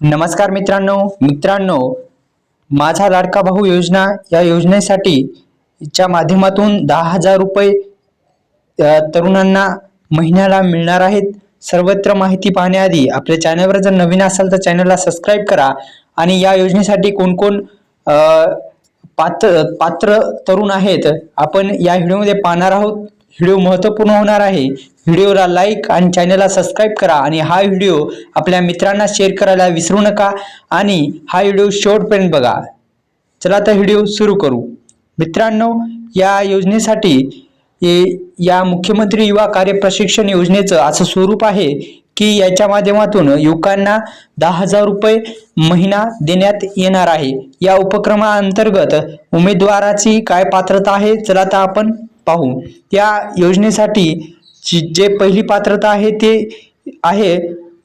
नमस्कार मित्रांनो मित्रांनो माझा लाडका भाऊ योजना या योजनेसाठी च्या माध्यमातून दहा हजार रुपये तरुणांना महिन्याला मिळणार आहेत. सर्वत्र माहिती पाहण्याआधी आपल्या चॅनलवर जर नवीन असाल तर चॅनलला सबस्क्राईब करा आणि या योजनेसाठी कोणकोण पात्र पात्र तरुण आहेत आपण या व्हिडिओमध्ये पाहणार आहोत. व्हिडिओ महत्त्वपूर्ण होणार आहे. व्हिडिओला लाईक आणि चॅनलला सबस्क्राईब करा आणि हा व्हिडिओ आपल्या मित्रांना शेअर करायला विसरू नका आणि हा व्हिडिओ शेवटपर्यंत बघा. चला आता व्हिडिओ सुरू करू. मित्रांनो या योजनेसाठी या मुख्यमंत्री युवा कार्य प्रशिक्षण योजनेचं असं स्वरूप आहे की याच्या माध्यमातून युवकांना दहा हजार रुपये महिना देण्यात येणार आहे. या उपक्रमाअंतर्गत उमेदवाराची काय पात्रता आहे? चला आता आपण पाहू या योजनेसाठी जी- जे पहिली पात्रता आहे ते आहे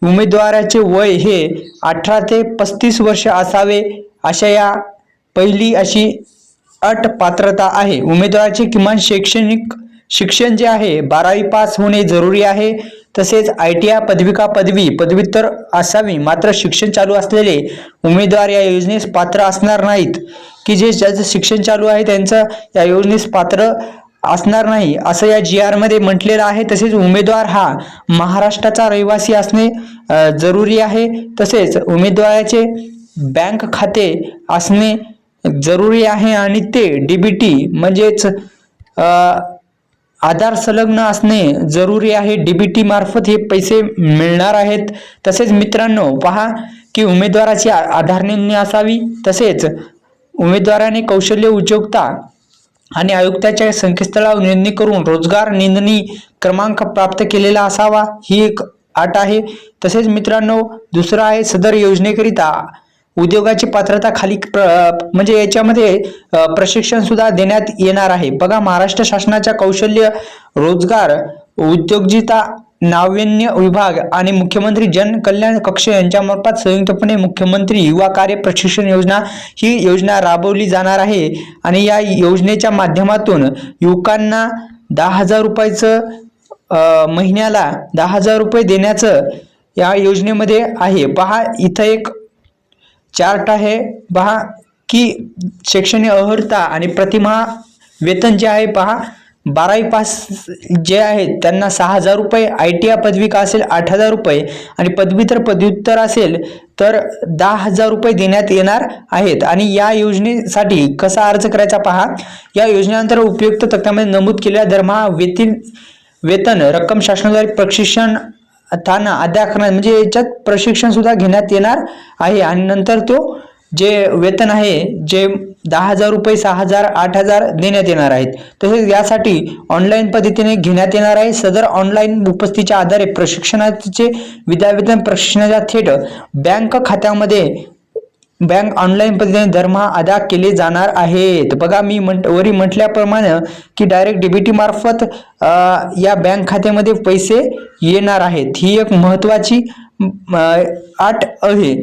उमेदवाराचे वय हे अठरा ते पस्तीस वर्ष असावे अशा या पहिली अशी अट पात्रता आहे. उमेदवाराचे किमान शैक्षणिक शिक्षण जे आहे बारावी पास होणे जरुरी आहे. तसेच आय टी आय पदविका पदवी पदव्युत्तर असावी मात्र शिक्षण चालू असलेले उमेदवार या योजनेस पात्र असणार नाहीत. की जे ज्याचं शिक्षण चालू आहे त्यांचं या योजनेस पात्र असणार नाही. असं या जी आरमध्ये म्हटलेलं आहे. तसेच उमेदवार हा महाराष्ट्राचा रहिवासी असणे जरुरी आहे. तसेच उमेदवाराचे बँक खाते असणे जरुरी आहे आणि ते डीबीटी म्हणजेच आधार संलग्न असणे जरुरी आहे. डीबीटी मार्फत हे पैसे मिळणार आहेत. तसेच मित्रांनो पहा की उमेदवाराची आधार नोंदणी असावी. तसेच उमेदवाराने कौशल्य उद्योगता आणि आयुक्ताच्या संकेतस्थळावर नोंदणी करून रोजगार नोंदणी क्रमांक प्राप्त केलेला असावा ही एक अट आहे. तसेच मित्रांनो दुसरं आहे सदर योजनेकरिता उद्योगाची पात्रता खाली प्र- म्हणजे याच्यामध्ये प्रशिक्षण सुद्धा देण्यात येणार आहे. बघा महाराष्ट्र शासनाच्या कौशल्य रोजगार उद्योगजिता नाविन्य विभाग आणि मुख्यमंत्री जन कल्याण कक्ष यांच्यामार्फत संयुक्तपणे मुख्यमंत्री युवा कार्य प्रशिक्षण योजना ही योजना राबवली जाणार आहे. आणि या योजनेच्या माध्यमातून युवकांना दहा हजार रुपयाचं महिन्याला दहा हजार रुपये देण्याचं या योजनेमध्ये आहे. पहा इथं एक चार्ट आहे. पहा की शैक्षणिक अर्हता आणि प्रतिमा वेतन जे आहे पहा बारावी पास जे आहेत त्यांना सहा हजार रुपये आय टी आय पदविका असेल आठ हजार रुपये आणि पदवीतर पदव्युत्तर असेल तर दहा हजार रुपये देण्यात येणार आहेत. आणि या योजनेसाठी कसा अर्ज करायचा पहा. या योजनेनंतर उपयुक्त तक्त्यामध्ये नमूद केलेल्या दरमहा वेतीन वेतन रक्कम शासनाद्वारे प्रशिक्षण थाना अदा करण्यात म्हणजे याच्यात प्रशिक्षण सुद्धा घेण्यात येणार आहे. आणि नंतर तो जे वेतन आहे जे दहा हजार रुपये सहा हजार आठ हजार देण्यात येणार आहेत. तसेच यासाठी ऑनलाईन पद्धतीने घेण्यात येणार आहे. सदर ऑनलाईन उपस्थितीच्या आधारे प्रशिक्षणाचे विद्यावेतन प्रशिक्षणाच्या थेट बँक खात्यामध्ये बँक ऑनलाईन पद्धतीने दरमहा अदा केले जाणार आहेत. बघा मी म्हण वरी म्हटल्याप्रमाणे की डायरेक्ट डीबीटी मार्फत या बँक खात्यामध्ये पैसे येणार आहेत. ही एक महत्त्वाची म, अट आहे.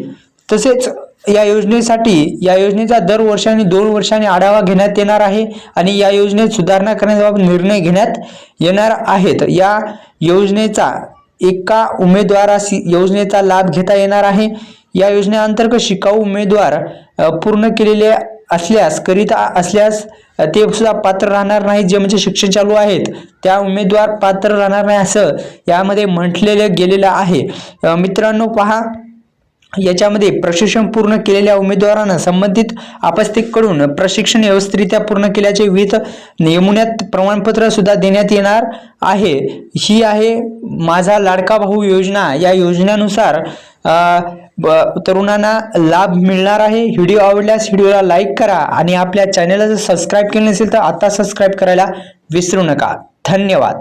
तसेच या योजनेसाठी या योजनेचा दर वर्षाने दोन वर्षांनी आढावा घेण्यात येणार आहे आणि या योजनेत सुधारणा करण्याबाबत निर्णय घेण्यात येणार आहेत. या योजनेचा एका उमेदवारास योजनेचा लाभ घेता येणार आहे. या योजनेअंतर्गत शिकाऊ उमेदवार पूर्ण केलेले असल्यास करीत असल्यास ते सुद्धा पात्र राहणार नाही जे म्हणजे शिक्षण चालू आहेत. त्या उमेदवार पात्र राहणार नाही असं यामध्ये म्हटलेलं गेलेलं आहे. मित्रांनो पहा याच्यामध्ये प्रशिक्षण पूर्ण केलेल्या उमेदवारांना संबंधित आपत्तीकडून प्रशिक्षण व्यवस्थितरित्या पूर्ण केल्याचे विविध नमुन्यात प्रमाणपत्र सुद्धा देण्यात येणार आहे. ही आहे माझा लाडका भाऊ योजना. या योजनेनुसार ब- तरुणांना लाभ मिळणार आहे. व्हिडिओ आवडल्यास व्हिडिओला लाईक करा आणि आपल्या चॅनलला जर सबस्क्राईब केलं नसेल तर आता सबस्क्राईब करायला विसरू नका. धन्यवाद.